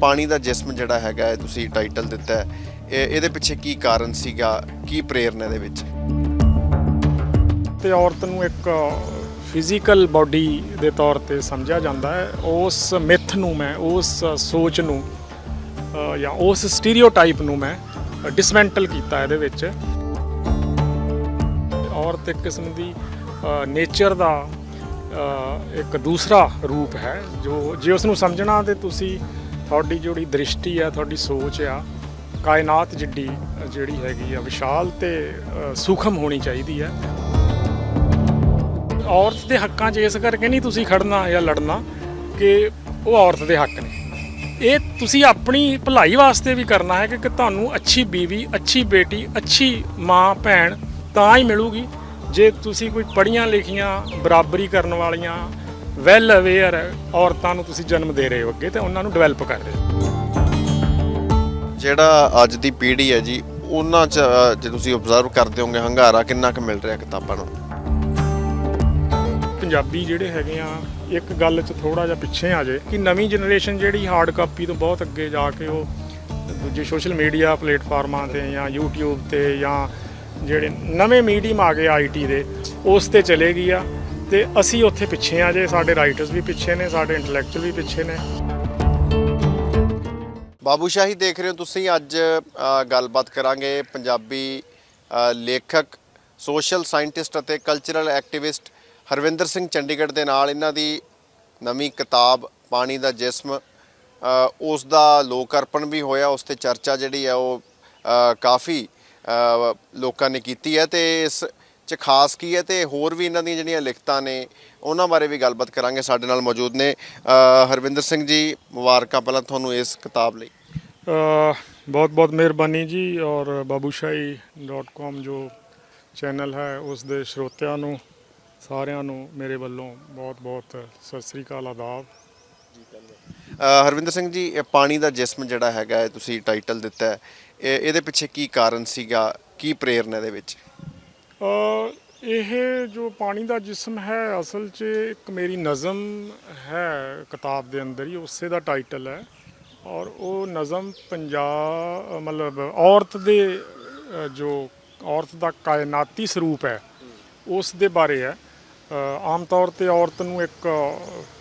ਪਾਣੀ ਦਾ ਜਿਸਮ ਜਿਹੜਾ ਹੈਗਾ ਤੁਸੀਂ ਟਾਈਟਲ ਦਿੱਤਾ ਹੈ ਇਹਦੇ ਪਿੱਛੇ ਕੀ ਕਾਰਨ ਸੀਗਾ, ਕੀ ਪ੍ਰੇਰਨਾ ਇਹਦੇ ਵਿੱਚ? ਤੇ ਔਰਤ ਨੂੰ ਇੱਕ ਫਿਜ਼ੀਕਲ ਬਾਡੀ ਦੇ ਤੌਰ ਤੇ ਸਮਝਿਆ ਜਾਂਦਾ ਹੈ। ਉਸ ਮਿਥ ਨੂੰ ਮੈਂ, ਉਸ ਸੋਚ ਨੂੰ ਜਾਂ ਉਸ ਸਟੀਰੀਓਟਾਈਪ ਨੂੰ ਮੈਂ ਡਿਸਮੈਂਟਲ ਕੀਤਾ ਇਹਦੇ ਵਿੱਚ। ਔਰਤ ਇੱਕ ਕਿਸਮ ਦੀ ਨੇਚਰ ਦਾ ਇੱਕ ਦੂਸਰਾ ਰੂਪ ਹੈ, ਜੋ ਜੇ ਉਸ ਨੂੰ ਸਮਝਣਾ ਤੇ ਤੁਸੀਂ ਤੁਹਾਡੀ ਜਿਹੜੀ ਦ੍ਰਿਸ਼ਟੀ ਆ, ਤੁਹਾਡੀ ਸੋਚ ਆ, ਕਾਇਨਾਤ ਜਿੱਡੀ ਜਿਹੜੀ ਹੈਗੀ ਆ, ਵਿਸ਼ਾਲ ਤੇ ਸੂਖਮ ਹੋਣੀ ਚਾਹੀਦੀ ਹੈ ਔਰਤ ਦੇ ਹੱਕਾਂ 'ਚ ਇਸ ਕਰਕੇ ਨਹੀਂ ਤੁਸੀਂ ਖੜਨਾ ਜਾਂ ਲੜਨਾ ਕਿ ਉਹ ਔਰਤ ਦੇ ਹੱਕ ਨੇ। ਇਹ ਤੁਸੀਂ ਆਪਣੀ ਭਲਾਈ ਵਾਸਤੇ ਵੀ ਕਰਨਾ ਹੈ ਕਿ ਤੁਹਾਨੂੰ ਅੱਛੀ ਬੀਵੀ, ਅੱਛੀ ਬੇਟੀ, ਅੱਛੀ ਮਾਂ, ਭੈਣ ਤਾਂ ਹੀ ਮਿਲੂਗੀ। ਜੇ ਤੁਸੀਂ ਕੋਈ ਪੜ੍ਹੀਆਂ ਲਿਖੀਆਂ, ਬਰਾਬਰੀ ਕਰਨ ਵਾਲੀਆਂ ਵੈਲ ਅਵੇਅਰ ਔਰਤਾਂ ਨੂੰ ਤੁਸੀਂ ਜਨਮ ਦੇ ਰਹੇ ਹੋ ਅੱਗੇ ਤੇ ਉਹਨਾਂ ਨੂੰ ਡਿਵੈਲਪ ਕਰ ਰਹੇ ਹੋ। ਜਿਹੜਾ ਅੱਜ ਦੀ ਪੀੜ੍ਹੀ ਹੈ ਜੀ ਉਹਨਾਂ 'ਚ ਜੇ ਤੁਸੀਂ ਆਬਜ਼ਰਵ ਕਰਦੇ ਹੋਗੇ ਹੰਗਾਰਾ ਕਿੰਨਾ ਕੁ ਮਿਲ ਰਿਹਾ ਕਿਤਾਬਾਂ ਨੂੰ? ਪੰਜਾਬੀ ਜਿਹੜੇ ਹੈਗੇ ਆ ਇੱਕ ਗੱਲ 'ਚ ਥੋੜਾ ਜਿਹਾ ਪਿੱਛੇ ਆ ਜੇ ਕਿ ਨਵੀਂ ਜਨਰੇਸ਼ਨ ਜਿਹੜੀ ਹਾਰਡ ਕਾਪੀ ਤੋਂ ਬਹੁਤ ਅੱਗੇ ਜਾ ਕੇ ਉਹ ਦੂਜੇ ਸੋਸ਼ਲ ਮੀਡੀਆ ਪਲੇਟਫਾਰਮਾਂ ਤੇ ਜਾਂ YouTube ਤੇ ਜਾਂ ਜਿਹੜੇ ਨਵੇਂ ਮੀਡੀਅਮ ਆ ਗਏ ਆਈਟੀ ਦੇ ਉਸ ਤੇ ਚਲੇ ਗਈ ਆ। ਤੇ ਅਸੀਂ ਉੱਥੇ ਪਿੱਛੇ ਆ ਜੇ, ਸਾਡੇ ਰਾਈਟਰਸ ਵੀ ਪਿੱਛੇ ਨੇ, ਸਾਡੇ ਇੰਟੈਲੈਕਚੁਅਲ ਵੀ ਪਿੱਛੇ ਨੇ। ਬਾਬੂਸ਼ਾਹੀ ਦੇਖ ਰਹੇ ਹੋ ਤੁਸੀਂ ਅੱਜ ਗੱਲਬਾਤ ਕਰਾਂਗੇ ਪੰਜਾਬੀ ਲੇਖਕ ਸੋਸ਼ਲ ਸਾਇੰਟਿਸਟ ਅਤੇ ਕਲਚਰਲ ਐਕਟਿਵਿਸਟ ਹਰਵਿੰਦਰ ਸਿੰਘ ਚੰਡੀਗੜ੍ਹ ਦੇ ਨਾਲ ਇਹਨਾਂ ਦੀ ਨਵੀਂ ਕਿਤਾਬ, ਪਾਣੀ ਦਾ ਜਿਸਮ ਉਸ ਦਾ ਲੋਕ ਅਰਪਣ ਵੀ ਹੋਇਆ, ਉਸ ਤੇ ਚਰਚਾ ਜਿਹੜੀ ਹੈ ਉਹ ਕਾਫੀ ਲੋਕਾਂ ਨੇ ਕੀਤੀ ਹੈ ਤੇ ਇਸ ਚ ਖਾਸ ਕੀ ਹੈ ਤੇ ਹੋਰ ਵੀ ਇਹਨਾਂ ਦੀਆਂ ਜਿਹੜੀਆਂ ਲਿਖਤਾਂ ਨੇ ਉਹਨਾਂ ਬਾਰੇ ਵੀ ਗੱਲਬਾਤ ਕਰਾਂਗੇ ਸਾਡੇ ਨਾਲ ਮੌਜੂਦ ਨੇ। ਹਰਵਿੰਦਰ ਸਿੰਘ ਜੀ ਮੁਬਾਰਕਾਂ ਪਹਿਲਾਂ ਤੁਹਾਨੂੰ ਇਸ ਕਿਤਾਬ ਲਈ। ਬਹੁਤ ਬਹੁਤ ਮਿਹਰਬਾਨੀ ਜੀ ਔਰ babushahi.com ਜੋ ਚੈਨਲ ਹੈ ਉਸ ਦੇ ਸਰੋਤਿਆਂ ਨੂੰ ਸਾਰਿਆਂ ਨੂੰ ਮੇਰੇ ਵੱਲੋਂ ਬਹੁਤ ਬਹੁਤ ਸਤਿ ਸ੍ਰੀ ਅਕਾਲ ਆਦਾਬ। ਹਰਵਿੰਦਰ ਸਿੰਘ ਜੀ ਇਹ ਪਾਣੀ ਦਾ ਜਿਸਮ ਜਿਹੜਾ ਹੈਗਾ ਤੁਸੀਂ ਟਾਈਟਲ ਦਿੱਤਾ ਹੈ ਇਹਦੇ ਪਿੱਛੇ ਕੀ ਕਾਰਨ ਸੀਗਾ ਕੀ ਪ੍ਰੇਰਨਾ ਇਹਦੇ ਵਿੱਚ? ਇਹ ਜੋ ਪਾਣੀ ਦਾ ਜਿਸਮ ਹੈ, ਅਸਲ 'ਚ ਇੱਕ ਮੇਰੀ ਨਜ਼ਮ ਹੈ ਕਿਤਾਬ ਦੇ ਅੰਦਰ ਹੀ, ਉਸੇ ਦਾ ਟਾਈਟਲ ਹੈ। ਔਰ ਉਹ ਨਜ਼ਮ ਪੰਜਾਬ ਮਤਲਬ ਔਰਤ ਦੇ ਜੋ ਔਰਤ ਦਾ ਕਾਇਨਾਤੀ ਸਰੂਪ ਹੈ, ਉਸ ਦੇ ਬਾਰੇ ਹੈ। ਆਮ ਤੌਰ ਤੇ ਔਰਤ ਨੂੰ ਇੱਕ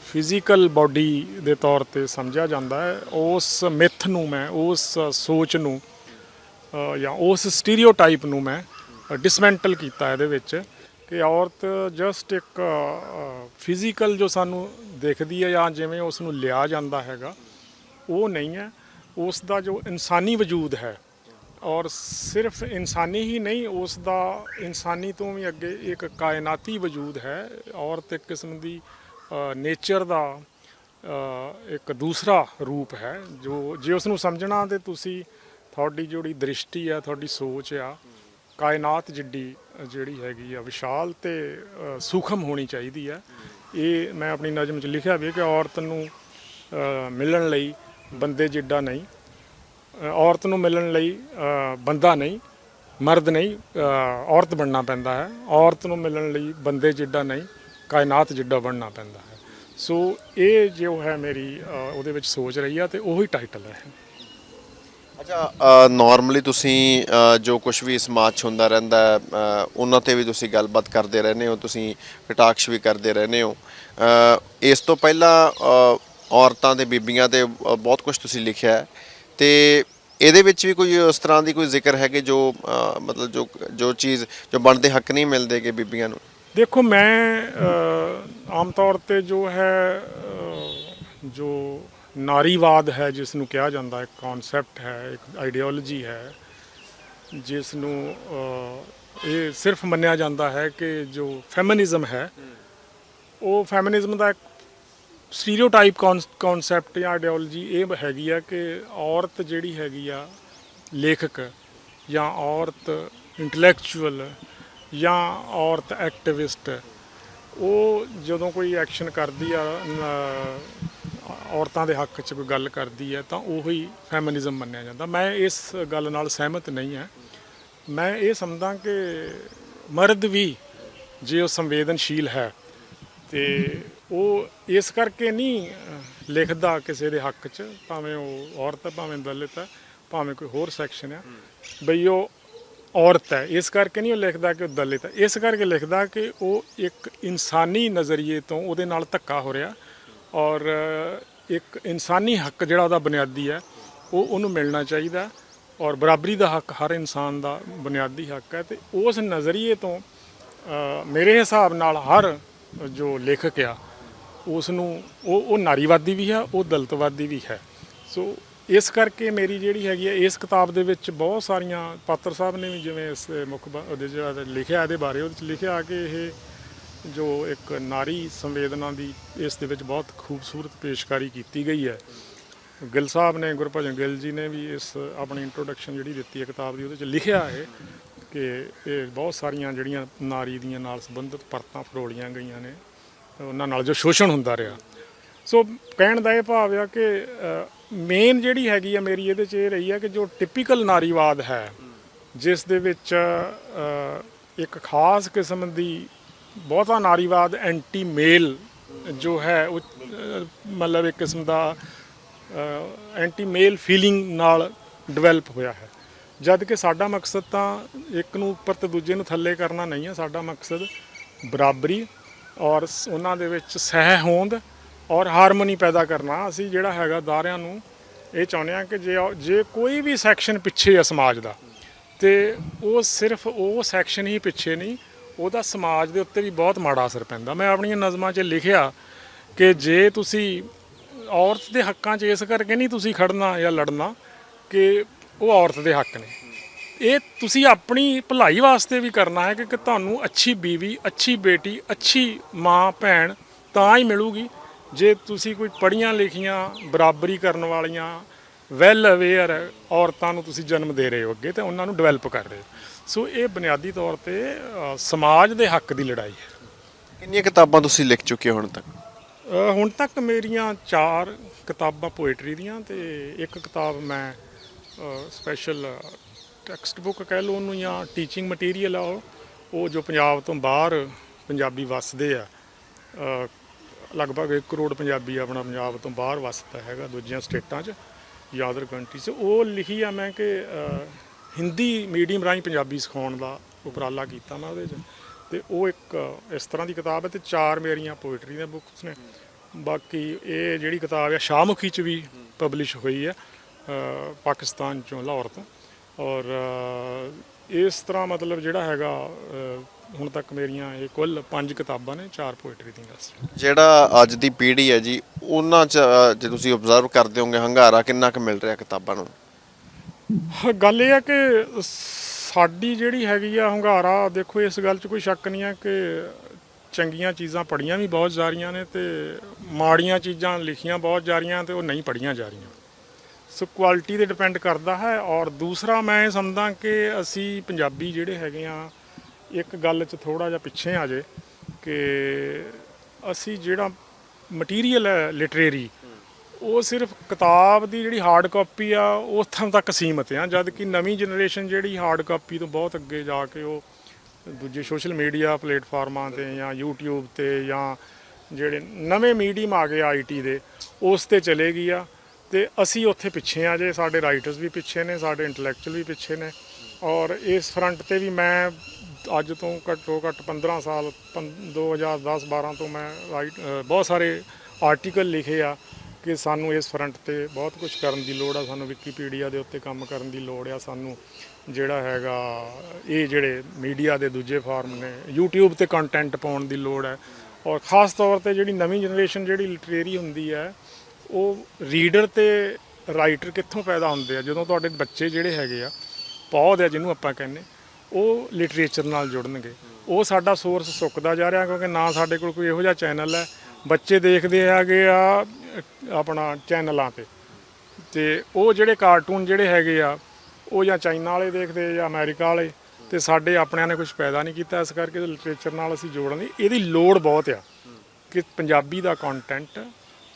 ਫਿਜ਼ੀਕਲ ਬਾਡੀ ਦੇ ਤੌਰ ਤੇ ਸਮਝਿਆ ਜਾਂਦਾ ਹੈ। ਉਸ ਮਿਥ ਨੂੰ ਮੈਂ, ਉਸ ਸੋਚ ਨੂੰ ਜਾਂ ਉਸ ਸਟੀਰੀਓਟਾਈਪ ਨੂੰ ਮੈਂ ਡਿਸਮੈਂਟਲ ਕੀਤਾ ਇਹਦੇ ਵਿੱਚ ਕਿ ਔਰਤ ਜਸਟ ਇੱਕ ਫਿਜ਼ੀਕਲ ਜੋ ਸਾਨੂੰ ਦਿਖਦੀ ਹੈ ਜਾਂ ਜਿਵੇਂ ਉਸ ਨੂੰ ਲਿਆ ਜਾਂਦਾ ਹੈਗਾ, ਉਹ ਨਹੀਂ ਹੈ। ਉਸ ਦਾ ਜੋ ਇਨਸਾਨੀ ਵਜੂਦ ਹੈ, ਔਰ ਸਿਰਫ ਇਨਸਾਨੀ ਹੀ ਨਹੀਂ, ਉਸ ਦਾ ਇਨਸਾਨੀ ਤੋਂ ਵੀ ਅੱਗੇ ਇੱਕ ਕਾਇਨਾਤੀ ਵਜੂਦ ਹੈ। ਔਰਤ ਇੱਕ ਕਿਸਮ ਦੀ ਨੇਚਰ ਦਾ ਇੱਕ ਦੂਸਰਾ ਰੂਪ ਹੈ, ਜੋ ਜੇ ਉਸ ਨੂੰ ਸਮਝਣਾ ਤੇ ਤੁਸੀਂ ਤੁਹਾਡੀ ਜਿਹੜੀ ਦ੍ਰਿਸ਼ਟੀ ਆ ਤੁਹਾਡੀ ਸੋਚ ਆ ਕਾਇਨਾਤ ਜਿੱਡੀ ਜਿਹੜੀ ਹੈਗੀ ਆ, ਵਿਸ਼ਾਲ ਤੇ ਸੂਖਮ ਹੋਣੀ ਚਾਹੀਦੀ ਹੈ ਇਹ ਮੈਂ ਆਪਣੀ ਨਜ਼ਮ 'ਚ ਲਿਖਿਆ ਵੀ ਕਿ ਔਰਤ ਨੂੰ ਮਿਲਣ ਲਈ ਬੰਦੇ ਜਿੱਡਾ ਨਹੀਂ ਔਰਤ ਨੂੰ ਮਿਲਣ ਲਈ ਬੰਦਾ ਨਹੀਂ, ਮਰਦ ਨਹੀਂ ਔਰਤ ਬਣਨਾ ਪੈਂਦਾ ਹੈ। ਔਰਤ ਨੂੰ ਮਿਲਣ ਲਈ ਬੰਦੇ ਜਿੱਡਾ ਨਹੀਂ, ਕਾਇਨਾਤ ਜਿੱਡਾ ਬਣਨਾ ਪੈਂਦਾ ਹੈ। ਸੋ ਇਹ ਜੋ ਹੈ ਮੇਰੀ ਉਹਦੇ ਵਿੱਚ ਸੋਚ ਰਹੀ ਆ ਤੇ ਉਹੀ ਟਾਈਟਲ ਹੈ। ਅੱਛਾ ਨਾਰਮਲੀ ਤੁਸੀਂ ਜੋ ਕੁਝ ਵੀ ਸਮਾਜ 'ਚ ਹੁੰਦਾ ਰਹਿੰਦਾ ਉਹਨਾਂ ਤੇ ਵੀ ਤੁਸੀਂ ਗੱਲਬਾਤ ਕਰਦੇ ਰਹਿੰਦੇ ਹੋ, ਤੁਸੀਂ ਕਟਾਕਸ਼ ਵੀ ਕਰਦੇ ਰਹਿੰਦੇ ਹੋ। ਇਸ ਤੋਂ ਪਹਿਲਾਂ ਔਰਤਾਂ ਤੇ ਬੀਬੀਆਂ ਤੇ ਬਹੁਤ ਕੁਝ ਤੁਸੀਂ ਲਿਖਿਆ ਹੈ। ਤੇ ਇਹਦੇ ਵਿੱਚ ਵੀ ਕੋਈ ਉਸ ਤਰ੍ਹਾਂ ਦੀ ਕੋਈ ਜ਼ਿਕਰ ਹੈ ਕਿ ਜੋ ਮਤਲਬ ਜੋ ਜੋ ਚੀਜ਼, ਜੋ ਬਣਦੇ ਹੱਕ ਨਹੀਂ ਮਿਲਦੇ ਕਿ ਬੀਬੀਆਂ ਨੂੰ? ਦੇਖੋ, ਮੈਂ ਆਮ ਤੌਰ ਤੇ ਜੋ ਹੈ ਜੋ ਨਾਰੀਵਾਦ ਹੈ, ਜਿਸ ਨੂੰ ਕਿਹਾ ਜਾਂਦਾ ਇੱਕ ਕਨਸੈਪਟ ਹੈ, ਇੱਕ ਆਈਡੀਓਲੋਜੀ ਹੈ, ਜਿਸ ਨੂੰ ਇਹ ਸਿਰਫ ਮੰਨਿਆ ਜਾਂਦਾ ਹੈ ਕਿ ਜੋ ਫੈਮਿਨਿਜ਼ਮ ਹੈ, ਉਹ ਫੈਮਿਨਿਜ਼ਮ ਦਾ ਇੱਕ ਸਟੀਰੀਓਟਾਈਪ ਕਨਸੈਪਟ ਜਾਂ ਆਈਡੀਓਲੋਜੀ ਇਹ ਹੈਗੀ ਆ ਕਿ ਔਰਤ ਜਿਹੜੀ ਹੈਗੀ ਆ, ਲੇਖਕ ਜਾਂ ਔਰਤ ਇੰਟੈਲੈਕਚੁਅਲ ਜਾਂ ਔਰਤ ਐਕਟਿਵਿਸਟ ਉਹ ਜਦੋਂ ਕੋਈ ਐਕਸ਼ਨ ਕਰਦੀ ਆ ਔਰਤਾਂ ਦੇ ਹੱਕ 'ਚ ਕੋਈ ਗੱਲ ਕਰਦੀ ਹੈ ਤਾਂ ਉਹੀ ਫੈਮਿਨਿਜ਼ਮ ਮੰਨਿਆ ਜਾਂਦਾ। ਮੈਂ ਇਸ ਗੱਲ ਨਾਲ ਸਹਿਮਤ ਨਹੀਂ ਹਾਂ। ਮੈਂ ਇਹ ਸਮਝਦਾ ਕਿ ਮਰਦ ਵੀ ਜੇ ਉਹ ਸੰਵੇਦਨਸ਼ੀਲ ਹੈ ਤੇ ਉਹ ਇਸ ਕਰਕੇ ਨਹੀਂ ਲਿਖਦਾ ਕਿਸੇ ਦੇ ਹੱਕ 'ਚ, ਭਾਵੇਂ ਉਹ ਔਰਤ ਹੈ, ਭਾਵੇਂ ਦਲਿਤ ਹੈ, ਭਾਵੇਂ ਕੋਈ ਹੋਰ ਸੈਕਸ਼ਨ ਹੈ, ਬਈ ਉਹ ਔਰਤ ਹੈ। ਇਸ ਕਰਕੇ ਨਹੀਂ ਉਹ ਲਿਖਦਾ ਕਿ ਉਹ ਦਲਿਤ ਹੈ। ਇਸ ਕਰਕੇ ਲਿਖਦਾ ਕਿ ਉਹ ਇੱਕ ਇਨਸਾਨੀ ਨਜ਼ਰੀਏ ਤੋਂ ਉਹਦੇ ਨਾਲ ਧੱਕਾ ਹੋ ਰਿਹਾ ਔਰ ਇੱਕ ਇਨਸਾਨੀ ਹੱਕ ਜਿਹੜਾ ਉਹਦਾ ਬੁਨਿਆਦੀ ਹੈ, ਉਹ ਉਹਨੂੰ ਮਿਲਣਾ ਚਾਹੀਦਾ ਔਰ ਬਰਾਬਰੀ ਦਾ ਹੱਕ ਹਰ ਇਨਸਾਨ ਦਾ ਬੁਨਿਆਦੀ ਹੱਕ ਹੈ ਤੇ ਉਸ ਨਜ਼ਰੀਏ ਤੋਂ ਮੇਰੇ ਹਿਸਾਬ ਨਾਲ ਹਰ ਜੋ ਲੇਖਕ ਆ ਉਸ ਨੂੰ ਉਹ ਉਹ ਨਾਰੀਵਾਦੀ ਵੀ ਹੈ, ਉਹ ਦਲਤਵਾਦੀ ਵੀ ਹੈ। ਸੋ ਇਸ ਕਰਕੇ ਮੇਰੀ ਜਿਹੜੀ ਹੈਗੀ ਹੈ, ਇਸ ਕਿਤਾਬ ਦੇ ਵਿੱਚ ਬਹੁਤ ਸਾਰੀਆਂ ਪਾਤਰ ਸਾਹਿਬ ਨੇ ਵੀ ਜਿਵੇਂ ਇਸ ਮੁੱਖ ਉਹਦੇ ਜਿਹੜਾ ਲਿਖਿਆ, ਇਹਦੇ ਬਾਰੇ ਉਹਦੇ ਚ ਲਿਖਿਆ ਕਿ ਇਹ ਜੋ ਇੱਕ ਨਾਰੀ ਸੰਵੇਦਨਾ ਦੀ ਇਸ ਦੇ ਵਿੱਚ ਬਹੁਤ ਖੂਬਸੂਰਤ ਪੇਸ਼ਕਾਰੀ ਕੀਤੀ ਗਈ ਹੈ। ਗਿੱਲ ਸਾਹਿਬ ਨੇ, ਗੁਰਭਜਨ ਗਿੱਲ ਜੀ ਨੇ ਵੀ ਇਸ ਆਪਣੀ ਇੰਟਰੋਡਕਸ਼ਨ ਜਿਹੜੀ ਦਿੱਤੀ ਹੈ ਕਿਤਾਬ ਦੀ, ਉਹਦੇ ਚ ਲਿਖਿਆ ਹੈ ਕਿ ਇਹ ਬਹੁਤ ਸਾਰੀਆਂ ਜਿਹੜੀਆਂ ਨਾਰੀ ਦੀਆਂ ਨਾਲ ਸੰਬੰਧਿਤ ਪਰਤਾਂ ਫਰੋਲੀਆਂ ਗਈਆਂ ਨੇ, ਉਹਨਾਂ ਨਾਲ ਜੋ ਸ਼ੋਸ਼ਣ ਹੁੰਦਾ ਰਿਹਾ। ਸੋ ਕਹਿਣ ਦਾ ਇਹ ਭਾਵ ਆ ਕਿ ਮੇਨ ਜਿਹੜੀ ਹੈਗੀ ਆ ਮੇਰੀ ਇਹਦੇ 'ਚ ਇਹ ਰਹੀ ਆ ਕਿ ਜੋ ਟਿਪੀਕਲ ਨਾਰੀਵਾਦ ਹੈ, ਜਿਸ ਦੇ ਵਿੱਚ ਇੱਕ ਖਾਸ ਕਿਸਮ ਦੀ ਬਹੁਤਾ ਨਾਰੀਵਾਦ ਐਂਟੀ ਮੇਲ ਜੋ ਹੈ, ਉਹ ਮਤਲਬ ਇੱਕ ਕਿਸਮ ਦਾ ਐਂਟੀ ਮੇਲ ਫੀਲਿੰਗ ਨਾਲ ਡਿਵੈਲਪ ਹੋਇਆ ਹੈ। ਜਦ ਕਿ ਸਾਡਾ ਮਕਸਦ ਤਾਂ ਇੱਕ ਨੂੰ ਉੱਪਰ ਤੇ ਦੂਜੇ ਨੂੰ ਥੱਲੇ ਕਰਨਾ ਨਹੀਂ ਹੈ। ਸਾਡਾ ਮਕਸਦ ਬਰਾਬਰੀ ਔਰ ਉਹਨਾਂ ਦੇ ਵਿੱਚ ਸਹਿ ਹੋਂਦ ਔਰ ਹਾਰਮੋਨੀ ਪੈਦਾ ਕਰਨਾ। ਅਸੀਂ ਜਿਹੜਾ ਹੈਗਾ ਦਾਰਿਆਂ ਨੂੰ ਇਹ ਚਾਹੁੰਦੇ ਹਾਂ ਕਿ ਜੇ ਜੇ ਕੋਈ ਵੀ ਸੈਕਸ਼ਨ ਪਿੱਛੇ ਆ ਸਮਾਜ ਦਾ, ਤੇ ਉਹ ਸਿਰਫ ਉਹ ਸੈਕਸ਼ਨ ਹੀ ਪਿੱਛੇ ਨਹੀਂ ਉਹਦਾ ਸਮਾਜ ਦੇ ਉੱਤੇ ਵੀ ਬਹੁਤ ਮਾੜਾ ਅਸਰ ਪੈਂਦਾ। ਮੈਂ ਆਪਣੀਆਂ ਨਜ਼ਮਾਂ 'ਚ ਲਿਖਿਆ ਕਿ ਜੇ ਤੁਸੀਂ ਔਰਤ ਦੇ ਹੱਕਾਂ 'ਚ ਇਸ ਕਰਕੇ ਨਹੀਂ ਤੁਸੀਂ ਖੜਨਾ ਜਾਂ ਲੜਨਾ ਕਿ ਉਹ ਔਰਤ ਦੇ ਹੱਕ ਨੇ। ਇਹ ਤੁਸੀਂ ਆਪਣੀ ਭਲਾਈ ਵਾਸਤੇ ਵੀ ਕਰਨਾ ਹੈ ਕਿ ਤੁਹਾਨੂੰ ਅੱਛੀ ਬੀਵੀ, ਅੱਛੀ ਬੇਟੀ, ਅੱਛੀ ਮਾਂ, ਭੈਣ ਤਾਂ ਹੀ ਮਿਲੂਗੀ। ਜੇ ਤੁਸੀਂ ਕੋਈ ਪੜ੍ਹੀਆਂ ਲਿਖੀਆਂ, ਬਰਾਬਰੀ ਕਰਨ ਵਾਲੀਆਂ ਵੈਲ ਅਵੇਅਰ ਔਰਤਾਂ ਨੂੰ ਤੁਸੀਂ ਜਨਮ ਦੇ ਰਹੇ ਹੋ ਅੱਗੇ, ਤੇ ਉਹਨਾਂ ਨੂੰ ਡਿਵੈਲਪ ਕਰ ਰਹੇ ਹੋ। ਸੋ ਇਹ ਬੁਨਿਆਦੀ ਤੌਰ ਤੇ ਅ, ਸਮਾਜ ਦੇ ਹੱਕ ਦੀ ਲੜਾਈ ਹੈ। ਕਿੰਨੀਆਂ ਕਿਤਾਬਾਂ ਤੁਸੀਂ ਲਿਖ ਚੁੱਕੇ ਹੋ ਹੁਣ ਤੱਕ? ਅ, ਹੁਣ ਤੱਕ ਮੇਰੀਆਂ ਚਾਰ ਕਿਤਾਬਾਂ ਪੋਇਟਰੀ ਦੀਆਂ ਤੇ ਇੱਕ ਕਿਤਾਬ ਮੈਂ ਸਪੈਸ਼ਲ ਟੈਕਸਟ ਬੁੱਕ ਕਹਿ ਲਓ ਉਹਨੂੰ ਜਾਂ ਟੀਚਿੰਗ ਮਟੀਰੀਅਲ ਆ ਉਹ ਉਹ ਜੋ ਪੰਜਾਬ ਤੋਂ ਬਾਹਰ ਪੰਜਾਬੀ ਵੱਸਦੇ ਆ। ਅ, ਲਗਭਗ 1 ਕਰੋੜ ਪੰਜਾਬੀ ਆਪਣਾ ਪੰਜਾਬ ਤੋਂ ਬਾਹਰ ਵੱਸਦਾ ਹੈਗਾ ਦੂਜੀਆਂ ਸਟੇਟਾਂ 'ਚ ਜਾਂ ਅਦਰ ਕੰਟਰੀ 'ਚ। ਉਹ ਲਿਖੀ ਆ ਮੈਂ ਕਿ ਅ, ਹਿੰਦੀ ਮੀਡੀਅਮ ਰਾਹੀਂ ਪੰਜਾਬੀ ਸਿਖਾਉਣ ਦਾ ਉਪਰਾਲਾ ਕੀਤਾ ਮੈਂ ਉਹਦੇ 'ਚ। ਤੇ ਉਹ ਇੱਕ ਇਸ ਤਰ੍ਹਾਂ ਦੀ ਕਿਤਾਬ ਹੈ ਤੇ ਚਾਰ ਮੇਰੀਆਂ ਪੋਇਟਰੀ ਦੀਆਂ ਬੁੱਕਸ ਨੇ। ਬਾਕੀ ਇਹ ਜਿਹੜੀ ਕਿਤਾਬ ਹੈ ਸ਼ਾਹਮੁਖੀ 'ਚ ਵੀ ਪਬਲਿਸ਼ ਹੋਈ ਹੈ ਪਾਕਿਸਤਾਨ ਚੋਂ ਲਾਹੌਰ ਤੋਂ। ਔਰ ਇਸ ਤਰ੍ਹਾਂ ਮਤਲਬ ਜਿਹੜਾ ਹੈਗਾ ਹੁਣ ਤੱਕ ਮੇਰੀਆਂ ਇਹ ਕੁੱਲ ਪੰਜ ਕਿਤਾਬਾਂ ਨੇ, ਚਾਰ ਪੋਇਟਰੀ ਦੀਆਂ ਬਸ ਜਿਹੜਾ ਅੱਜ ਦੀ ਪੀੜ੍ਹੀ ਹੈ ਜੀ, ਉਹਨਾਂ 'ਚ ਜੇ ਤੁਸੀਂ ਆਬਜ਼ਰਵ ਕਰਦੇ ਹੋਗੇ ਹੰਗਾਰਾ ਕਿੰਨਾ ਕੁ ਮਿਲ ਰਿਹਾ ਕਿਤਾਬਾਂ ਨੂੰ? ਗੱਲ ਇਹ ਆ ਕਿ ਸਾਡੀ ਜਿਹੜੀ ਹੈਗੀ ਆ ਹੰਗਾਰਾ, ਦੇਖੋ ਇਸ ਗੱਲ 'ਚ ਕੋਈ ਸ਼ੱਕ ਨਹੀਂ ਹੈ ਕਿ ਚੰਗੀਆਂ ਚੀਜ਼ਾਂ ਪੜੀਆਂ ਵੀ ਬਹੁਤ ਜਾ ਰਹੀਆਂ ਨੇ ਤੇ ਮਾੜੀਆਂ ਚੀਜ਼ਾਂ ਲਿਖੀਆਂ ਬਹੁਤ ਜਾ ਰਹੀਆਂ ਤੇ ਉਹ ਨਹੀਂ ਪੜੀਆਂ ਜਾ ਰਹੀਆਂ। ਸੋ ਕੁਆਲਿਟੀ ਤੇ ਡਿਪੈਂਡ ਕਰਦਾ ਹੈ ਔਰ ਦੂਸਰਾ ਮੈਂ ਇਹ ਸਮਝਦਾ ਕਿ ਅਸੀਂ ਪੰਜਾਬੀ ਜਿਹੜੇ ਹੈਗੇ ਆ, ਇੱਕ ਗੱਲ 'ਚ ਥੋੜਾ ਜਿਹਾ ਪਿੱਛੇ ਆ ਜੇ ਕਿ ਅਸੀਂ ਜਿਹੜਾ ਮਟੀਰੀਅਲ ਹੈ ਲਿਟਰੇਰੀ ਉਹ ਸਿਰਫ ਕਿਤਾਬ ਦੀ ਜਿਹੜੀ ਹਾਰਡ ਕਾਪੀ ਆ ਉੱਥੋਂ ਤੱਕ ਸੀਮਤ ਆ, ਜਦ ਕਿ ਨਵੀਂ ਜਨਰੇਸ਼ਨ ਜਿਹੜੀ ਹਾਰਡ ਕਾਪੀ ਤੋਂ ਬਹੁਤ ਅੱਗੇ ਜਾ ਕੇ ਉਹ ਦੂਜੇ ਸੋਸ਼ਲ ਮੀਡੀਆ ਪਲੇਟਫਾਰਮਾਂ ਤੇ ਜਾਂ YouTube ਤੇ ਜਾਂ ਜਿਹੜੇ ਨਵੇਂ ਮੀਡੀਅਮ ਆ ਗਏ ਆਈਟੀ ਦੇ, ਉਸ ਤੇ ਚਲੇ ਗਈ ਆ। ਤੇ ਅਸੀਂ ਉੱਥੇ ਪਿੱਛੇ ਆ ਜੇ, ਸਾਡੇ ਰਾਈਟਰਸ ਵੀ ਪਿੱਛੇ ਨੇ, ਸਾਡੇ ਇੰਟੈਲੈਕਚੁਅਲ ਵੀ ਪਿੱਛੇ ਨੇ। ਔਰ ਇਸ ਫਰੰਟ ਤੇ ਵੀ ਮੈਂ ਅੱਜ ਤੋਂ ਘੱਟੋ ਘੱਟ 15 ਸਾਲ 2010 12 ਤੋਂ ਮੈਂ ਰਾਈਟ ਬਹੁਤ ਸਾਰੇ ਆਰਟੀਕਲ ਲਿਖੇ ਆ। ਕਿ ਸਾਨੂੰ ਇਸ ਫਰੰਟ ਤੇ ਬਹੁਤ ਕੁਝ ਕਰਨ ਦੀ ਲੋੜ ਆ, ਸਾਨੂੰ ਵਿਕੀਪੀਡੀਆ ਦੇ ਉੱਤੇ ਕੰਮ ਕਰਨ ਦੀ ਲੋੜ ਆ, ਸਾਨੂੰ ਜਿਹੜਾ ਹੈਗਾ ਇਹ ਜਿਹੜੇ ਮੀਡੀਆ ਦੇ ਦੂਜੇ ਫਾਰਮ ਨੇ, YouTube ਤੇ ਕੰਟੈਂਟ ਪਾਉਣ ਦੀ ਲੋੜ ਹੈ ਔਰ ਖਾਸ ਤੌਰ ਤੇ ਜਿਹੜੀ ਨਵੀਂ ਜਨਰੇਸ਼ਨ ਜਿਹੜੀ ਲਿਟਰੇਰੀ ਹੁੰਦੀ ਹੈ ਉਹ ਰੀਡਰ ਤੇ ਰਾਈਟਰ ਕਿੱਥੋਂ ਪੈਦਾ ਹੁੰਦੇ ਆ? ਜਦੋਂ ਤੁਹਾਡੇ ਬੱਚੇ ਜਿਹੜੇ ਹੈਗੇ ਆ ਪੌਦ ਆ ਜਿਹਨੂੰ ਆਪਾਂ ਕਹਿੰਦੇ, ਉਹ ਲਿਟਰੇਚਰ ਨਾਲ ਜੁੜਨਗੇ। ਉਹ ਸਾਡਾ ਸੋਰਸ ਸੁੱਕਦਾ ਜਾ ਰਿਹਾ ਕਿਉਂਕਿ ਨਾ ਸਾਡੇ ਕੋਲ ਕੋਈ ਇਹੋ ਜਿਹਾ ਚੈਨਲ ਹੈ ਬੱਚੇ ਦੇਖਦੇ ਆਗੇ ਆ ਆਪਣਾ ਚੈਨਲਾਂ ਤੇ। ਤੇ ਉਹ ਜਿਹੜੇ ਕਾਰਟੂਨ ਜਿਹੜੇ ਹੈਗੇ ਆ, ਉਹ ਜਾਂ ਚਾਈਨਾ ਵਾਲੇ ਦੇਖਦੇ ਜਾਂ ਅਮਰੀਕਾ ਵਾਲੇ, ਤੇ ਸਾਡੇ ਆਪਣਿਆਂ ਨੇ ਕੁਝ ਪੈਦਾ ਨਹੀਂ ਕੀਤਾ ਇਸ ਕਰਕੇ ਲਿਟਰੇਚਰ ਨਾਲ ਅਸੀਂ ਜੋੜਨ ਦੀ ਇਹਦੀ ਲੋੜ ਬਹੁਤ ਆ ਕਿ ਪੰਜਾਬੀ ਦਾ ਕੰਟੈਂਟ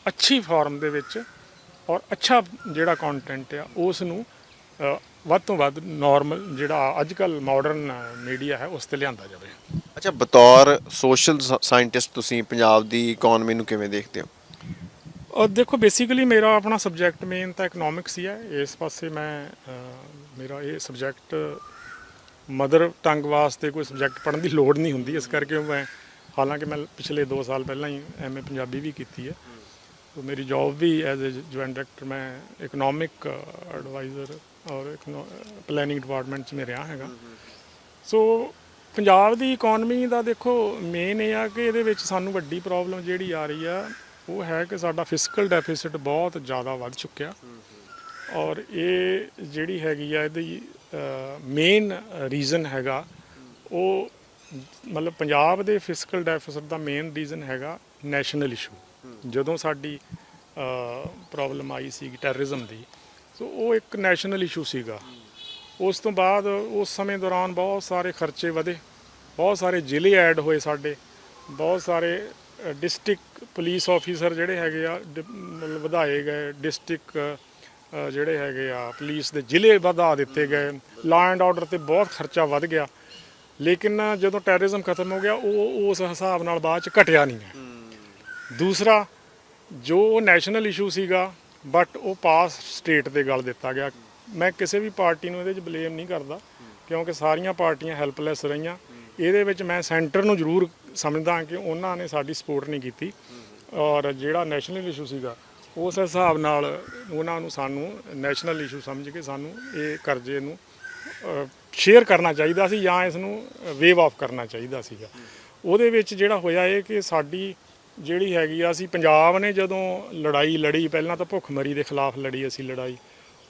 ਅੱਛੀ ਫਾਰਮ ਦੇ ਵਿੱਚ ਔਰ ਅੱਛਾ ਜਿਹੜਾ ਕੰਟੈਂਟ ਆ ਉਸ ਨੂੰ ਵੱਧ ਤੋਂ ਵੱਧ ਨਾਰਮਲ ਜਿਹੜਾ ਅੱਜ ਕੱਲ ਮਾਡਰਨ ਮੀਡੀਆ ਹੈ, ਉਸ ਤੇ ਲਿਆਂਦਾ ਜਾਵੇ। ਅੱਛਾ, ਬਤੌਰ ਸੋਸ਼ਲ ਸਾਇੰਟਿਸਟ ਤੁਸੀਂ ਪੰਜਾਬ ਦੀ ਇਕਨੋਮੀ ਨੂੰ ਕਿਵੇਂ ਦੇਖਦੇ ਹੋ? ਔਰ ਦੇਖੋ ਬੇਸਿਕਲੀ ਮੇਰਾ ਆਪਣਾ ਸਬਜੈਕਟ ਮੇਨ ਤਾਂ ਇਕਨੋਮਿਕਸ ਹੀ ਹੈ। ਇਸ ਪਾਸੇ ਮੈਂ ਮੇਰਾ ਇਹ ਸਬਜੈਕਟ ਮਦਰ ਟੰਗ ਵਾਸਤੇ ਕੋਈ ਸਬਜੈਕਟ ਪੜ੍ਹਨ ਦੀ ਲੋੜ ਨਹੀਂ ਹੁੰਦੀ। ਇਸ ਕਰਕੇ ਮੈਂ, ਹਾਲਾਂਕਿ ਮੈਂ ਪਿਛਲੇ 2 ਸਾਲ ਪਹਿਲਾਂ ਹੀ ਐਮਏ ਪੰਜਾਬੀ ਵੀ ਕੀਤੀ ਹੈ। ਸੋ ਮੇਰੀ ਜੌਬ ਵੀ ਐਜ਼ ਅ ਜੁਆਇੰਟ ਡਾਇਰੈਕਟਰ ਮੈਂ ਇਕਨੋਮਿਕ ਐਡਵਾਈਜ਼ਰ ਔਰ ਪਲੈਨਿੰਗ ਡਿਪਾਰਟਮੈਂਟ 'ਚ ਮੈਂ ਰਿਹਾ ਹੈਗਾ। ਸੋ ਪੰਜਾਬ ਦੀ ਇਕਨੋਮੀ ਦਾ ਦੇਖੋ ਮੇਨ ਇਹ ਆ ਕਿ ਇਹਦੇ ਵਿੱਚ ਸਾਨੂੰ ਵੱਡੀ ਪ੍ਰੋਬਲਮ ਜਿਹੜੀ ਆ ਰਹੀ ਆ ਉਹ ਹੈ ਕਿ ਸਾਡਾ ਫਿਸਕਲ ਡੈਫਿਸਿਟ ਬਹੁਤ ਜ਼ਿਆਦਾ ਵੱਧ ਚੁੱਕਿਆ। ਔਰ ਇਹ ਜਿਹੜੀ ਹੈਗੀ ਆ, ਇਹਦੀ ਮੇਨ ਰੀਜ਼ਨ ਹੈਗਾ, ਉਹ ਮਤਲਬ ਪੰਜਾਬ ਦੇ ਫਿਸਕਲ ਡੈਫਿਸਿਟ ਦਾ ਮੇਨ ਰੀਜ਼ਨ ਹੈਗਾ ਨੈਸ਼ਨਲ ਇਸ਼ੂ ਜਦੋਂ ਸਾਡੀ ਪ੍ਰੋਬਲਮ ਆਈ ਸੀ ਟੈਰਰਿਜ਼ਮ ਦੀ, ਸੋ ਉਹ ਇੱਕ ਨੈਸ਼ਨਲ ਇਸ਼ੂ ਸੀਗਾ। ਉਸ ਤੋਂ ਬਾਅਦ ਉਸ ਸਮੇਂ ਦੌਰਾਨ ਬਹੁਤ ਸਾਰੇ ਖਰਚੇ ਵਧੇ, ਬਹੁਤ ਸਾਰੇ ਜ਼ਿਲ੍ਹੇ ਐਡ ਹੋਏ ਸਾਡੇ, ਬਹੁਤ ਸਾਰੇ ਡਿਸਟ੍ਰਿਕਟ ਪੁਲਿਸ ਆਫੀਸਰ ਜਿਹੜੇ ਹੈਗੇ ਆ ਡਿ- ਮਤਲਬ ਵਧਾਏ ਗਏ ਡਿਸਟ੍ਰਿਕਟ ਜਿਹੜੇ ਹੈਗੇ ਆ, ਪੁਲਿਸ ਦੇ ਜ਼ਿਲ੍ਹੇ ਵਧਾ ਦਿੱਤੇ ਗਏ। ਲਾ ਐਂਡ ਆਰਡਰ ਤੇ ਬਹੁਤ ਖਰਚਾ ਵੱਧ ਗਿਆ। ਲੇਕਿਨ ਜਦੋਂ ਟੈਰਰਿਜ਼ਮ ਖਤਮ ਹੋ ਗਿਆ, ਉਹ, ਉਸ ਹਿਸਾਬ ਨਾਲ ਬਾਅਦ ਚ ਘਟਿਆ ਨਹੀਂ ਹੈ। ਦੂਸਰਾ, ਜੋ ਨੈਸ਼ਨਲ ਇਸ਼ੂ ਸੀਗਾ ਬਟ ਉਹ ਪਾਸ ਸਟੇਟ ਦੇ ਗਲ ਦਿੱਤਾ ਗਿਆ। ਮੈਂ ਕਿਸੇ ਵੀ ਪਾਰਟੀ ਨੂੰ ਇਹਦੇ 'ਚ ਬਲੇਮ ਨਹੀਂ ਕਰਦਾ, ਕਿਉਂਕਿ ਸਾਰੀਆਂ ਪਾਰਟੀਆਂ ਹੈਲਪਲੈਸ ਰਹੀਆਂ। ਇਹਦੇ ਵਿੱਚ ਮੈਂ ਸੈਂਟਰ ਨੂੰ ਜ਼ਰੂਰ ਸਮਝਦਾ ਕਿ ਉਹਨਾਂ ਨੇ ਸਾਡੀ ਸਪੋਰਟ ਨਹੀਂ ਕੀਤੀ। ਔਰ ਜਿਹੜਾ ਨੈਸ਼ਨਲ ਇਸ਼ੂ ਸੀਗਾ, ਉਸ ਹਿਸਾਬ ਨਾਲ ਉਹਨਾਂ ਨੂੰ ਸਾਨੂੰ ਨੈਸ਼ਨਲ ਇਸ਼ੂ ਸਮਝ ਕੇ ਸਾਨੂੰ ਇਹ ਕਰਜ਼ੇ ਨੂੰ ਸ਼ੇਅਰ ਕਰਨਾ ਚਾਹੀਦਾ ਸੀ ਜਾਂ ਇਸ ਨੂੰ ਵੇਵ ਆਫ ਕਰਨਾ ਚਾਹੀਦਾ ਸੀਗਾ। ਉਹਦੇ ਵਿੱਚ ਜਿਹੜਾ ਹੋਇਆ ਇਹ ਕਿ ਸਾਡੀ ਜਿਹੜੀ ਹੈਗੀ ਆ, ਅਸੀਂ ਪੰਜਾਬ ਨੇ ਜਦੋਂ ਲੜਾਈ ਲੜੀ, ਪਹਿਲਾਂ ਤਾਂ ਭੁੱਖਮਰੀ ਦੇ ਖਿਲਾਫ ਲੜੀ ਅਸੀਂ ਲੜਾਈ,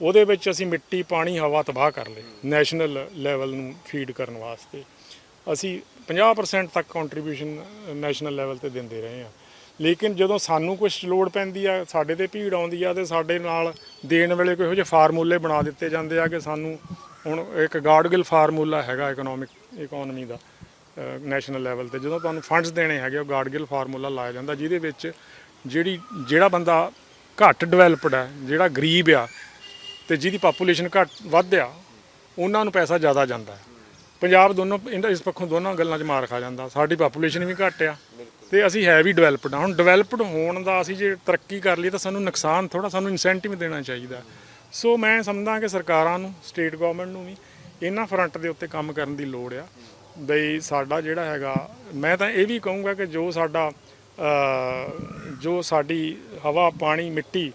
ਉਹਦੇ ਵਿੱਚ ਅਸੀਂ ਮਿੱਟੀ, ਪਾਣੀ, ਹਵਾ ਤਬਾਹ ਕਰ ਲਈ ਨੈਸ਼ਨਲ ਲੈਵਲ ਨੂੰ ਫੀਡ ਕਰਨ ਵਾਸਤੇ। ਅਸੀਂ 50% ਤੱਕ ਕੰਟਰੀਬਿਊਸ਼ਨ ਨੈਸ਼ਨਲ ਲੈਵਲ ਤੇ ਦਿੰਦੇ ਰਹੇ ਹਾਂ। ਲੇਕਿਨ ਜਦੋਂ ਸਾਨੂੰ ਕੁਝ ਲੋੜ ਪੈਂਦੀ ਆ, ਸਾਡੇ ਤੇ ਭੀੜ ਆਉਂਦੀ ਆ ਤੇ ਸਾਡੇ ਨਾਲ ਦੇਣ ਵੇਲੇ ਕੋਈ ਇਹੋ ਜਿਹੇ ਫਾਰਮੂਲੇ ਬਣਾ ਦਿੱਤੇ ਜਾਂਦੇ ਆ ਕਿ ਸਾਨੂੰ ਹੁਣ ਇੱਕ ਗਾਰਡਗਿਲ ਫਾਰਮੂਲਾ ਹੈਗਾ ਇਕਨੋਮਿਕ ਇਕਨੋਮੀ ਦਾ ਨੈਸ਼ਨਲ ਲੈਵਲ ਤੇ। ਜਦੋਂ ਤੁਹਾਨੂੰ ਫੰਡਸ ਦੇਣੇ ਹੈਗੇ, ਉਹ ਗਾਰਡਗਿਲ ਫਾਰਮੂਲਾ ਲਾਇਆ ਜਾਂਦਾ, ਜਿਹਦੇ ਵਿੱਚ ਜਿਹੜੀ, ਜਿਹੜਾ ਬੰਦਾ ਘੱਟ ਡਿਵੈਲਪਡ ਹੈ ਜਿਹੜਾ ਗਰੀਬ ਆ ਤੇ ਜਿਹਦੀ ਪਾਪੂਲੇਸ਼ਨ ਘੱਟ ਵੱਧ ਆ, ਉਹਨਾਂ ਨੂੰ ਪੈਸਾ ਜ਼ਿਆਦਾ ਜਾਂਦਾ ਹੈ। ਪੰਜਾਬ ਦੋਨੋਂ ਇਹਦਾ ਇਸ ਪੱਖੋਂ ਦੋਨਾਂ ਗੱਲਾਂ 'ਚ ਮਾਰ ਖਾ ਜਾਂਦਾ। ਸਾਡੀ ਪਾਪੂਲੇਸ਼ਨ ਵੀ ਘੱਟ ਆ ਤੇ ਅਸੀਂ ਹੈ ਵੀ ਡਿਵੈਲਪਡ ਆ। ਹੁਣ ਡਿਵੈਲਪਡ ਹੋਣ ਦਾ ਅਸੀਂ ਜੇ ਤਰੱਕੀ ਕਰ ਲਈ ਤਾਂ ਸਾਨੂੰ ਨੁਕਸਾਨ ਥੋੜਾ ਸਾਨੂੰ ਇਨਸੈਂਟਿਵ ਦੇਣਾ ਚਾਹੀਦਾ। ਸੋ ਮੈਂ ਸਮਝਦਾ ਕਿ ਸਰਕਾਰਾਂ ਨੂੰ ਸਟੇਟ ਗਵਰਨਮੈਂਟ ਨੂੰ ਵੀ ਇਹਨਾਂ ਫਰੰਟ ਦੇ ਉੱਤੇ ਕੰਮ ਕਰਨ ਦੀ ਲੋੜ ਆ। ਬਈ ਸਾਡਾ ਜਿਹੜਾ ਹੈਗਾ, ਮੈਂ ਤਾਂ ਇਹ ਵੀ ਕਹੂੰਗਾ ਕਿ ਜੋ ਸਾਡਾ ਜੋ ਸਾਡੀ ਹਵਾ, ਪਾਣੀ, ਮਿੱਟੀ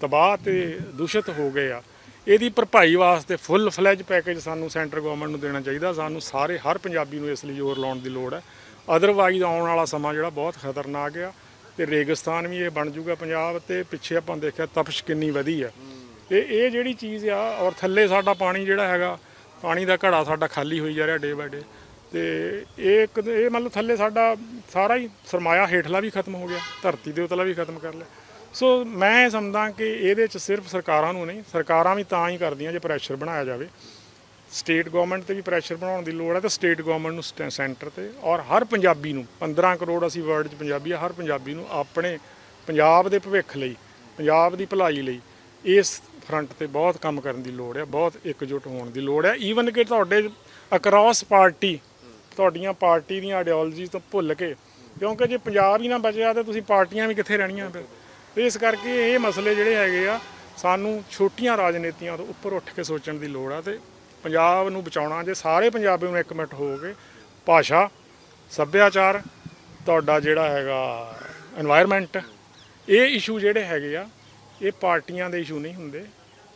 ਤਬਾਹ ਤੇ ਦੂਸ਼ਿਤ ਹੋ ਗਏ ਆ ਇਹਦੀ ਭਰਪਾਈ ਵਾਸਤੇ ਫੁੱਲ ਫਲੈਜ ਪੈਕੇਜ ਸਾਨੂੰ ਸੈਂਟਰ ਗਵਰਨਮੈਂਟ ਨੂੰ ਦੇਣਾ ਚਾਹੀਦਾ। ਸਾਨੂੰ ਸਾਰੇ, ਹਰ ਪੰਜਾਬੀ ਨੂੰ ਇਸ ਲਈ ਜ਼ੋਰ ਲਾਉਣ ਦੀ ਲੋੜ ਹੈ। ਅਦਰਵਾਈਜ਼ ਆਉਣ ਵਾਲਾ ਸਮਾਂ ਜਿਹੜਾ ਬਹੁਤ ਖਤਰਨਾਕ ਆ ਤੇ ਰੇਗਿਸਤਾਨ ਵੀ ਇਹ ਬਣ ਜਾਊਗਾ ਪੰਜਾਬ ਤੇ ਪਿੱਛੇ ਆਪਾਂ ਦੇਖਿਆ ਤਪਸ਼ ਕਿੰਨੀ ਵਧੀ ਆ। ਤੇ ਇਹ ਜਿਹੜੀ ਚੀਜ਼ ਆ ਔਰ ਥੱਲੇ ਸਾਡਾ ਪਾਣੀ ਜਿਹੜਾ ਹੈਗਾ, ਪਾਣੀ ਦਾ ਘੜਾ ਸਾਡਾ ਖਾਲੀ ਹੋਈ ਜਾ ਰਿਹਾ ਡੇ ਬਾਏ ਡੇ ਤੇ ਇਹ ਇੱਕ ਇਹ ਮਤਲਬ ਥੱਲੇ ਸਾਡਾ ਸਾਰਾ ਹੀ ਸਰਮਾਇਆ ਹੇਠਲਾ ਵੀ ਖਤਮ ਹੋ ਗਿਆ, ਧਰਤੀ ਦੇ ਉਤਲਾ ਵੀ ਖਤਮ ਕਰ ਲਿਆ। ਸੋ ਮੈਂ ਸਮਝਦਾ ਕਿ ਇਹਦੇ ਚ ਸਿਰਫ ਸਰਕਾਰਾਂ ਨੂੰ ਨਹੀਂ, ਸਰਕਾਰਾਂ ਵੀ ਤਾਂ ਹੀ ਕਰਦੀਆਂ ਜੇ ਪ੍ਰੈਸ਼ਰ ਬਣਾਇਆ ਜਾਵੇ। ਸਟੇਟ ਗਵਰਨਮੈਂਟ ਤੇ ਵੀ ਪ੍ਰੈਸ਼ਰ ਬਣਾਉਣ ਦੀ ਲੋੜ ਹੈ ਤੇ ਸਟੇਟ ਗਵਰਨਮੈਂਟ ਨੂੰ ਸਟੈ- ਸੈਂਟਰ ਤੇ ਔਰ ਹਰ ਪੰਜਾਬੀ ਨੂੰ 15 ਕਰੋੜ ਅਸੀਂ ਵਰਲਡ 'ਚ ਪੰਜਾਬੀ ਆ, ਹਰ ਪੰਜਾਬੀ ਨੂੰ ਆਪਣੇ ਪੰਜਾਬ ਦੇ ਭਵਿੱਖ ਲਈ, ਪੰਜਾਬ ਦੀ ਭਲਾਈ ਲਈ ਇਸ ਫਰੰਟ ਤੇ ਬਹੁਤ ਕੰਮ ਕਰਨ ਦੀ ਲੋੜ ਹੈ, ਬਹੁਤ ਇਕਜੁੱਟ ਹੋਣ ਦੀ ਲੋੜ ਹੈ। ਈਵਨ ਕਿ ਤੁਹਾਡੇ ਅਕ੍ਰੋਸ ਪਾਰਟੀ ਤੁਹਾਡੀਆਂ ਪਾਰਟੀ ਦੀਆਂ ਆਈਡੀਓਲੋਜੀ ਤੋਂ ਭੁੱਲ ਕੇ, ਕਿਉਂਕਿ ਜੇ ਪੰਜਾਬ ਹੀ ਨਾ ਬਚਿਆ ਤਾਂ ਤੁਸੀਂ ਪਾਰਟੀਆਂ ਵੀ ਕਿੱਥੇ ਰਹਿਣੀਆਂ ਫਿਰ? ਇਸ ਕਰਕੇ ਇਹ ਮਸਲੇ ਜਿਹੜੇ ਹੈਗੇ ਆ, ਸਾਨੂੰ ਛੋਟੀਆਂ ਰਾਜਨੀਤੀਆਂ ਤੋਂ ਉੱਪਰ ਉੱਠ ਕੇ ਸੋਚਣ ਦੀ ਲੋੜ ਆ ਤੇ ਪੰਜਾਬ ਨੂੰ ਬਚਾਉਣਾ, ਜੇ ਸਾਰੇ ਪੰਜਾਬੀ ਨੂੰ ਇੱਕ ਮਿੰਟ ਹੋ ਕੇ ਭਾਸ਼ਾ, ਸੱਭਿਆਚਾਰ, ਤੁਹਾਡਾ ਜਿਹੜਾ ਹੈਗਾ এনवायरमेंट ਇਹ ਇਸ਼ੂ ਜਿਹੜੇ ਹੈਗੇ ਆ, ਇਹ ਪਾਰਟੀਆਂ ਦੇ ਇਸ਼ੂ ਨਹੀਂ ਹੁੰਦੇ।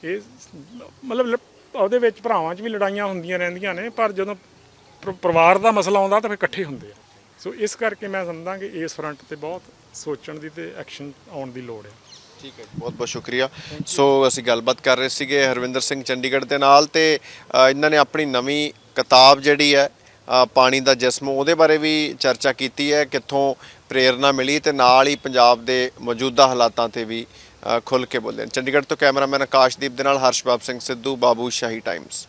ਇਹ ਮਤਲਬ ਉਹਦੇ ਵਿੱਚ ਭਰਾਵਾਂ 'ਚ ਵੀ ਲੜਾਈਆਂ ਹੁੰਦੀਆਂ ਰਹਿੰਦੀਆਂ ਨੇ, ਪਰ ਜਦੋਂ ਪਰਿਵਾਰ ਦਾ ਮਸਲਾ ਆਉਂਦਾ ਤਾਂ ਫਿਰ ਇਕੱਠੇ ਹੁੰਦੇ ਆ। ਸੋ ਇਸ ਕਰਕੇ ਮੈਂ ਸਮਝਦਾ ਕਿ ਇਸ ਫਰੰਟ ਤੇ ਬਹੁਤ ਸੋਚਣ ਦੀ ਤੇ ਐਕਸ਼ਨ ਆਉਣ ਦੀ ਲੋੜ ਹੈ। ਠੀਕ ਹੈ ਬਹੁਤ ਬਹੁਤ ਸ਼ੁਕਰੀਆ। ਸੋ ਅਸੀਂ ਗੱਲਬਾਤ ਕਰ ਰਹੇ ਸੀਗੇ ਹਰਵਿੰਦਰ ਸਿੰਘ ਚੰਡੀਗੜ੍ਹ ਦੇ ਨਾਲ ਤੇ ਇਹਨਾਂ ਨੇ ਆਪਣੀ ਨਵੀਂ ਕਿਤਾਬ ਜਿਹੜੀ ਹੈ ਪਾਣੀ ਦਾ ਜਿਸਮ ਉਹਦੇ ਬਾਰੇ ਵੀ ਚਰਚਾ ਕੀਤੀ ਹੈ ਕਿੱਥੋਂ ਪ੍ਰੇਰਣਾ ਮਿਲੀ ਤੇ ਨਾਲ ਹੀ ਪੰਜਾਬ ਦੇ ਮੌਜੂਦਾ ਹਾਲਾਤਾਂ ਤੇ ਵੀ ਅ, ਖੁੱਲ੍ਹ ਕੇ ਬੋਲੇ ਚੰਡੀਗੜ੍ਹ ਤੋਂ ਕੈਮਰਾਮੈਨ ਆਕਾਸ਼ਦੀਪ ਦੇ ਨਾਲ ਹਰਸ਼ਬਾਬ ਸਿੰਘ ਸਿੱਧੂ ਬਾਬੂ ਸ਼ਾਹੀ ਟਾਈਮਸ